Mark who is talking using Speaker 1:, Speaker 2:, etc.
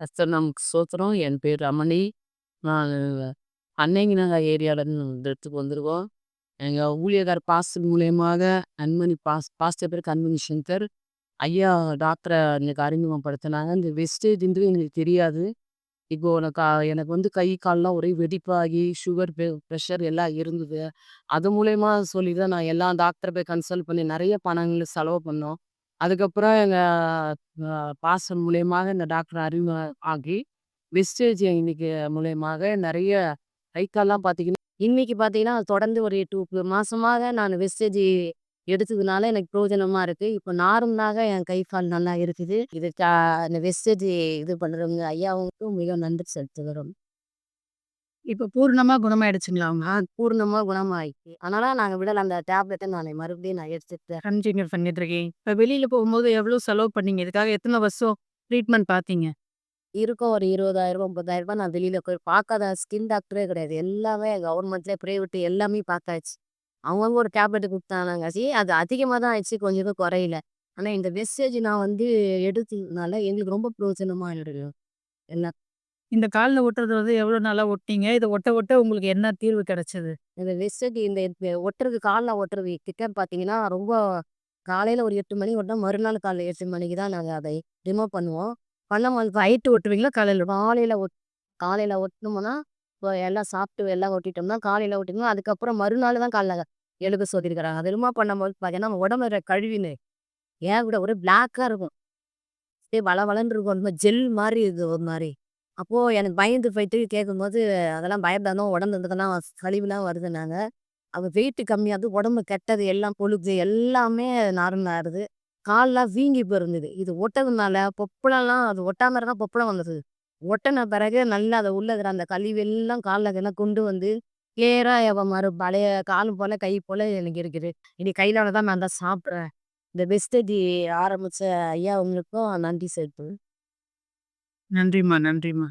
Speaker 1: கர்த்தர் நமக்கு ஸ்தோத்திரம். என் பேர் ரமணி. நான் அன்னைங்க நகர் ஏரியாவிலேருந்து இந்த இடத்துக்கு வந்திருக்கோம். எங்கள் ஊழியக்கார் பாஸ்டர் மூலியமாக அன்மணி பாஸ் பாஸ்டர் பேர் கண்மணி சங்கர். ஐயா டாக்டரை எனக்கு அறிமுகப்படுத்தினாங்க இந்த வெஸ்டேஜ் வெஸ்டேஜ்ன்றது எங்களுக்கு தெரியாது. இப்போ எனக்கு எனக்கு வந்து கை, கால்லாம் ஒரே வெடிப்பாகி, சுகர், ப்ரெஷர் எல்லாம் இருந்தது. அது மூலயமா சொல்லி தான் நான் எல்லா டாக்டரை போய் கன்சல்ட் பண்ணி நிறைய பணங்கள் செலவு பண்ணோம். அதுக்கப்புறம் எங்கள் பாசன் மூலயமாக மூலியமாக இந்த டாக்டர் அறிமுகம் ஆகி, வெஸ்டேஜ் இன்னைக்கு மூலியமாக நிறைய கை, பார்த்தீங்கன்னா இன்னைக்கு பார்த்தீங்கன்னா, தொடர்ந்து ஒரு டூ மாசமாக நான் வெஸ்டேஜ் எடுத்ததுனால எனக்கு பிரயோஜனமா இருக்கு. இப்போ நார்மலாக என் கை, கால் நல்லா இருக்குது. இது இந்த வெஸ்டேஜ் இது பண்ணுறவங்க ஐயாவுக்கும் மிக நன்றி செலுத்துகிறோம்.
Speaker 2: இப்ப பூரணமா குணமாயிடுச்சுங்களா அவங்க?
Speaker 1: ஆ பூர்ணமா குணமாயிடுச்சு. அதனால நாங்க விடல. அந்த டேப்லெட்ட நானு மறுபடியும் நான் எடுத்துட்டு
Speaker 2: கன்டின்யூ பண்ணிட்டு இருக்கீங்க. இப்ப வெளியில போகும்போது எவ்வளோ செலவு பண்ணீங்க? இதுக்காக எத்தன வருஷம் ட்ரீட்மெண்ட் பார்த்தீங்க?
Speaker 1: இருக்கும் ஒரு ரூ. 20,000 ரூ. 30,000 நான் வெளியில போய் பார்க்காத ஸ்கின் டாக்டரே கிடையாது. எல்லாமே கவர்மெண்ட்லயே பிரைவேட் எல்லாமே பார்த்தாச்சு. அவங்கவங்க ஒரு டேப்லெட் குடுத்தாங்கங்காட்டி, அது அதிகமா தான் ஆயிடுச்சு. கொஞ்சம் கூட குறையல. ஆனா இந்த வெஸ்டேஜ் நான் வந்து எடுத்ததுனால எங்களுக்கு ரொம்ப பிரயோஜனமா இருக்கு. எல்லாம்
Speaker 2: இந்த கால்ல ஒட்டுறது வந்து எவ்வளோ நாளா ஒட்டுனீங்க? இத ஒட்ட ஒட்ட உங்களுக்கு என்ன தீர்வு கிடைச்சது?
Speaker 1: இந்த வெஸ்டேஜ் இந்த இந்த ஒட்டுறது கால்ல ஒட்டுறது கிட்ட பார்த்தீங்கன்னா, ரொம்ப காலையில ஒரு 8 மணி ஒட்டுனா, மறுநாள் காலைல 8 மணிக்கு தான் நாங்க அதை ரிமூவ் பண்ணுவோம். பண்ணும்போது
Speaker 2: நைட்டு ஒட்டுவீங்களா? காலையில
Speaker 1: காலையில ஒட் காலையில ஒட்டுனோம்னா, இப்போ எல்லாம் சாப்பிட்டு எல்லாம் ஒட்டிட்டோம்னா, காலையில ஒட்டினோம்னா, அதுக்கப்புறம் மறுநாள் தான் காலைல எழுத சொல்லியிருக்கிறாங்க. அது ரிமூவ் பண்ணும்போது பார்த்தீங்கன்னா, நம்ம உடம்பு இருக்கிற கழிவுனு ஏன் கூட ஒரே பிளாக்கா இருக்கும். அப்படியே வளவளன்னு இருக்கும். அந்த மாரி ஜெல் மாரி இது ஒரு மாரி. அப்போது எனக்கு பயந்து போயிட்டு கேட்கும்போது, அதெல்லாம் பயப்படாத உடம்பு இருந்ததெல்லாம் கழிவுலாம் வருதுன்னாங்க. அவள் வெயிட்டு கம்மியாகுது. உடம்பு கெட்டது எல்லாம் பொழுது எல்லாமே நார்மல் கால்லாம் வீங்கி போயிருந்தது. இது ஒட்டதுனால பொப்பளம்லாம் அது ஒட்டாம இருந்தால் பொப்பளம் வந்தது ஒட்டின பிறகு நல்லா அதை உள்ள அந்த கழிவு எல்லாம் காலில் எல்லாம் கொண்டு வந்து கிளியராக எப்ப மறு பழைய கால் போல் கை போல் எனக்கு இருக்குது. இனி கையிலான தான் நான் தான் சாப்பிட்றேன் இந்த பெஸ்ட் ஆரம்பித்த ஐயா அவங்களுக்கும் நன்றி செலுத்துறேன்.
Speaker 2: நன்றிம்மா, நன்றிம்மா.